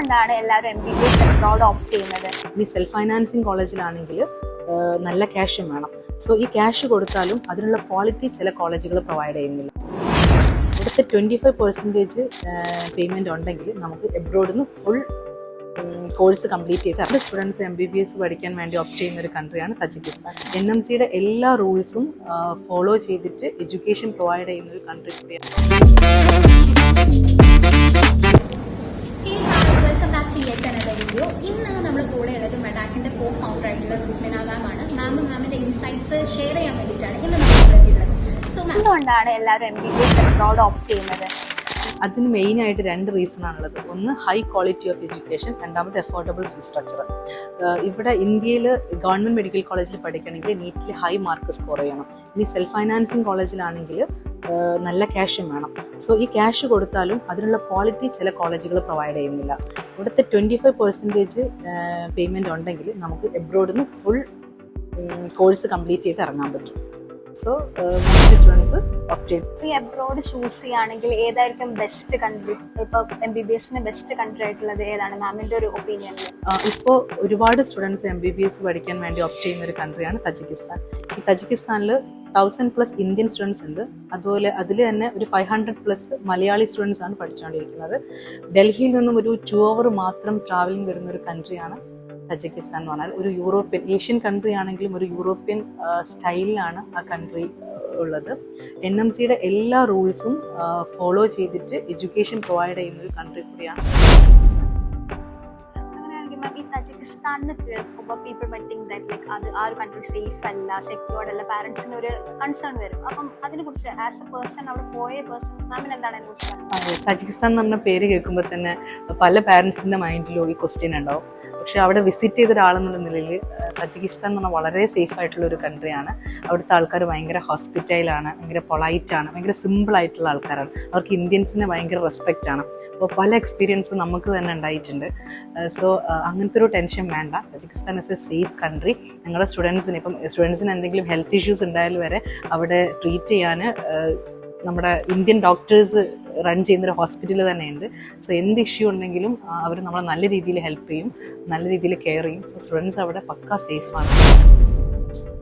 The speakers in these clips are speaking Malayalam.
കൊണ്ടാണ് എല്ലാവരും M B B S abroad opt ചെയ്യുന്നത്. ഇനി സെൽഫ് ഫൈനാൻസിങ് കോളേജിലാണെങ്കിൽ നല്ല ക്യാഷും വേണം. സോ ഈ ക്യാഷ് കൊടുത്താലും അതിനുള്ള ക്വാളിറ്റി ചില കോളേജുകൾ പ്രൊവൈഡ് ചെയ്യുന്നില്ല. ഇവിടുത്തെ ട്വന്റി ഫൈവ് പെർസെന്റേജ് പേയ്മെന്റ് ഉണ്ടെങ്കിൽ നമുക്ക് എബ്രോഡിൽ നിന്ന് ഫുൾ കോഴ്സ് കംപ്ലീറ്റ് ചെയ്ത് അവിടെ students M B B S പഠിക്കാൻ വേണ്ടി ഓപ്റ്റ് ചെയ്യുന്ന ഒരു കൺട്രിയാണ് തജിക്കിസ്ഥാൻ എൻ എം സിയുടെ എല്ലാ റൂൾസും ഫോളോ ചെയ്തിട്ട് എഡ്യൂക്കേഷൻ പ്രൊവൈഡ് ചെയ്യുന്ന ഒരു കൺട്രി കൂടിയാണ്. മാമും മാമിന്റെ ഇൻസൈറ്റ്സ് ഷെയർ ചെയ്യാൻ വേണ്ടിയിട്ടാണ് ഇന്ന് നമ്മൾ എത്തിയിട്ടുള്ളത് സോ മാം എന്തുകൊണ്ടാണ് എല്ലാവരും M B B S abroad opt ചെയ്യുന്നത്? അതിന് മെയിൻ ആയിട്ട് രണ്ട് റീസൺ ആണുള്ളത്. ഒന്ന് ഹൈ ക്വാളിറ്റി ഓഫ് എഡ്യൂക്കേഷൻ രണ്ടാമത് എഫോർഡബിൾ ഫീ സ്ട്രക്ചർ ഇവിടെ ഇന്ത്യയിൽ ഗവൺമെന്റ് മെഡിക്കൽ കോളേജിൽ പഠിക്കണമെങ്കിൽ നീറ്റിൽ ഹൈ മാർക്ക് സ്കോർ ചെയ്യണം. ഇനി സെൽഫ് ഫൈനാൻസിങ് കോളേജിലാണെങ്കിൽ നല്ല ക്യാഷും വേണം. സോ ഈ ക്യാഷ് കൊടുത്താലും അതിനുള്ള ക്വാളിറ്റി ചില കോളേജുകൾ പ്രൊവൈഡ് ചെയ്യുന്നില്ല. ഇവിടുത്തെ ട്വന്റി ഫൈവ് പെർസെന്റേജ് പേയ്മെന്റ് ഉണ്ടെങ്കിൽ നമുക്ക് എബ്രോഡിൽ നിന്ന് ഫുൾ കോഴ്സ് കംപ്ലീറ്റ് ചെയ്ത് ഇറങ്ങാൻ പറ്റും. സോ സ്റ്റുഡൻസ് ഒപ്റ്റ് ചെയ്യും ഈ അബ്രോഡ് ചൂസ് ചെയ്യുകയാണെങ്കിൽ ഏതായിരിക്കും ബെസ്റ്റ് കൺട്രി ഇപ്പോൾ എം ബി ബി എസിന് ബെസ്റ്റ് കൺട്രി ആയിട്ടുള്ളത് ഏതാണ്? മാമിന്റെ ഒരു ഒപ്പീനിയൻ ഇപ്പോൾ ഒരുപാട് students M B B S പഠിക്കാൻ വേണ്ടി ഓപ്റ്റ് ചെയ്യുന്ന ഒരു കൺട്രിയാണ് തജിക്കിസ്ഥാൻ ഈ തജിക്കിസ്ഥാനിൽ തൗസൻഡ് പ്ലസ് ഇന്ത്യൻ സ്റ്റുഡൻസ് ഉണ്ട്. അതുപോലെ അതിൽ തന്നെ ഒരു five hundred plus Malayali students ആണ് പഠിച്ചുകൊണ്ടിരിക്കുന്നത്. ഡൽഹിയിൽ നിന്നും ഒരു ടു അവർ മാത്രം ട്രാവലിംഗ് വരുന്ന ഒരു കൺട്രിയാണ് തജിക്കിസ്ഥാൻ എന്ന് പറഞ്ഞാൽ ഒരു യൂറോപ്യൻ ഏഷ്യൻ കൺട്രി ആണെങ്കിലും ഒരു യൂറോപ്യൻ സ്റ്റൈലിലാണ് ആ കൺട്രി ഉള്ളത്. എൻ എം സിയുടെ എല്ലാ റൂൾസും ഫോളോ ചെയ്തിട്ട് എഡ്യൂക്കേഷൻ പ്രൊവൈഡ് ചെയ്യുന്ന ഒരു കൺട്രി കൂടിയാണ്. തജിക്കിസ്ഥാൻ എന്ന് ഈ കേൾക്കുമ്പോൾ people may think that like അത് ആ ഒരു കൺട്രി സേഫ് അല്ല സെക്യൂർഡ് അല്ല പാരൻസിന് ഒരു കൺസേൺ വരും. അപ്പം അതിനെ കുറിച്ച് ആസ് എ പേഴ്സൺ അവിടെ പോയ പേഴ്സൺ മാമിന് എന്താണ് അതിനെ കുറിച്ച് തജിക്കിസ്ഥാൻ എന്ന് പറഞ്ഞ പേര് കേൾക്കുമ്പോൾ തന്നെ പല പാരൻസിന്റെ മൈൻഡിലും ഈ ക്വസ്റ്റ്യൻ ഉണ്ടാവും. പക്ഷെ അവിടെ വിസിറ്റ് ചെയ്ത ഒരാളെന്നുള്ള നിലയിൽ തജിക്കിസ്ഥാൻ എന്ന് പറഞ്ഞാൽ വളരെ സേഫ് ആയിട്ടുള്ള ഒരു കൺട്രിയാണ് അവിടുത്തെ ആൾക്കാർ ഭയങ്കര ഹോസ്പിറ്റലാണ് ഭയങ്കര ആണ് ഭയങ്കര സിമ്പിൾ ആയിട്ടുള്ള ആൾക്കാരാണ്. അവർക്ക് ഇന്ത്യൻസിന് ഭയങ്കര റെസ്പെക്റ്റ് ആണ്. അപ്പോൾ പല എക്സ്പീരിയൻസും നമുക്ക് തന്നെ ഉണ്ടായിട്ടുണ്ട്. സോ അങ്ങനത്തെ ഒരു ടെൻഷൻ വേണ്ട. Tajikistan is a safe country ഞങ്ങളുടെ സ്റ്റുഡൻസിന് ഇപ്പം സ്റ്റുഡൻസിന് എന്തെങ്കിലും ഹെൽത്ത് ഇഷ്യൂസ് ഉണ്ടായാൽ വരെ അവിടെ ട്രീറ്റ് ചെയ്യാൻ നമ്മുടെ ഇന്ത്യൻ ഡോക്ടേഴ്സ് റൺ ചെയ്യുന്നൊരു ഹോസ്പിറ്റൽ തന്നെയുണ്ട്. സോ എന്ത് ഇഷ്യൂ ഉണ്ടെങ്കിലും അവർ നമ്മളെ നല്ല രീതിയിൽ ഹെൽപ്പ് ചെയ്യും നല്ല രീതിയിൽ കെയർ ചെയ്യും. സോ സ്റ്റുഡൻസ് അവിടെ പക്ക സേഫാണ്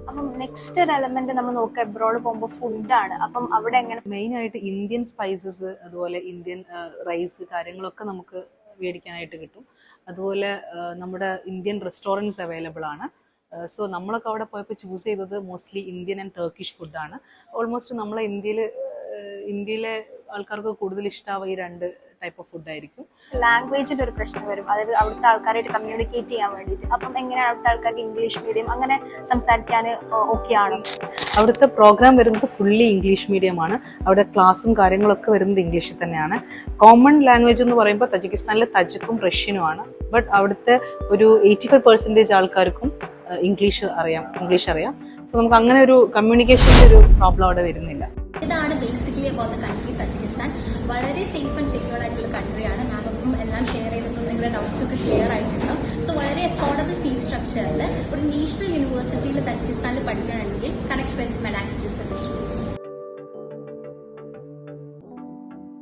അപ്പം നെക്സ്റ്റ് ഒരു എലമെന്റ് നമ്മൾ നോക്കുക എബ്രോഡ് പോകുമ്പോൾ ഫുഡാണ് അപ്പം അവിടെ എങ്ങനെ മെയിൻ ആയിട്ട് ഇന്ത്യൻ സ്പൈസസ് അതുപോലെ ഇന്ത്യൻ റൈസ് കാര്യങ്ങളൊക്കെ നമുക്ക് മേടിക്കാനായിട്ട് കിട്ടും. അതുപോലെ നമ്മുടെ ഇന്ത്യൻ റെസ്റ്റോറന്റ്സ് അവൈലബിൾ ആണ്. സോ നമ്മളൊക്കെ അവിടെ പോയപ്പോൾ ചൂസ് ചെയ്തത് മോസ്റ്റ്ലി ഇന്ത്യൻ ആൻഡ് ടർക്കിഷ് ഫുഡാണ് ഓൾമോസ്റ്റ് നമ്മളെ ഇന്ത്യയിൽ ഇന്ത്യയിലെ ആൾക്കാർക്ക് കൂടുതൽ ഇഷ്ടമാവുക ഈ രണ്ട് ടൈപ്പ് ഓഫ് ഫുഡായിരിക്കും ലാംഗ്വേജിന്റെ ഒരു പ്രശ്നം വരും. അതായത് അവിടുത്തെ ആൾക്കാരായിട്ട് കമ്മ്യൂണിക്കേറ്റ് ചെയ്യാൻ വേണ്ടിയിട്ട്. അപ്പം എങ്ങനെയാണ് അവിടുത്തെ ആൾക്കാർക്ക് ഇംഗ്ലീഷ് മീഡിയം അങ്ങനെ സംസാരിക്കാൻ ഓക്കെ ആണ്? അവിടുത്തെ പ്രോഗ്രാം വരുന്നത് ഫുള്ളി ഇംഗ്ലീഷ് മീഡിയമാണ് അവിടെ ക്ലാസ്സും കാര്യങ്ങളൊക്കെ വരുന്നത് ഇംഗ്ലീഷിൽ തന്നെയാണ്. കോമൺ ലാംഗ്വേജ് എന്ന് പറയുമ്പോൾ തജിക്കിസ്ഥാനിലെ തജക്കും റഷ്യനുമാണ് ബട്ട് അവിടുത്തെ ഒരു എയ്റ്റി ഫൈവ് പെർസെന്റേജ് ആൾക്കാർക്കും ഇംഗ്ലീഷ് അറിയാം ഇംഗ്ലീഷ് അറിയാം. സോ നമുക്ക് അങ്ങനെ ഒരു കമ്മ്യൂണിക്കേഷന്റെ ഒരു പ്രോബ്ലം അവിടെ വരുന്നില്ല. ഇതാണ് basically about the country Tajikistan. വളരെ സേഫ് ആൻഡ് സെക്യൂർ ആയിട്ടുള്ള കൺട്രിയാണ് മാമൊപ്പം എല്ലാം ഷെയർ ചെയ്തിട്ടും നിങ്ങളുടെ ഡൗട്ട്സ് ഒക്കെ ക്ലിയർ ആയിട്ടുണ്ടാവും സോ വളരെ അഫോർഡബിൾ ഫീസ് സ്ട്രക്ചറിൽ ഒരു നാഷണൽ യൂണിവേഴ്സിറ്റിയിൽ തജിക്കിസ്ഥാനിൽ പഠിക്കുകയാണെങ്കിൽ കണക്ട് വിത്ത് മെഡാക്ടീവ് സൊല്യൂഷൻസ്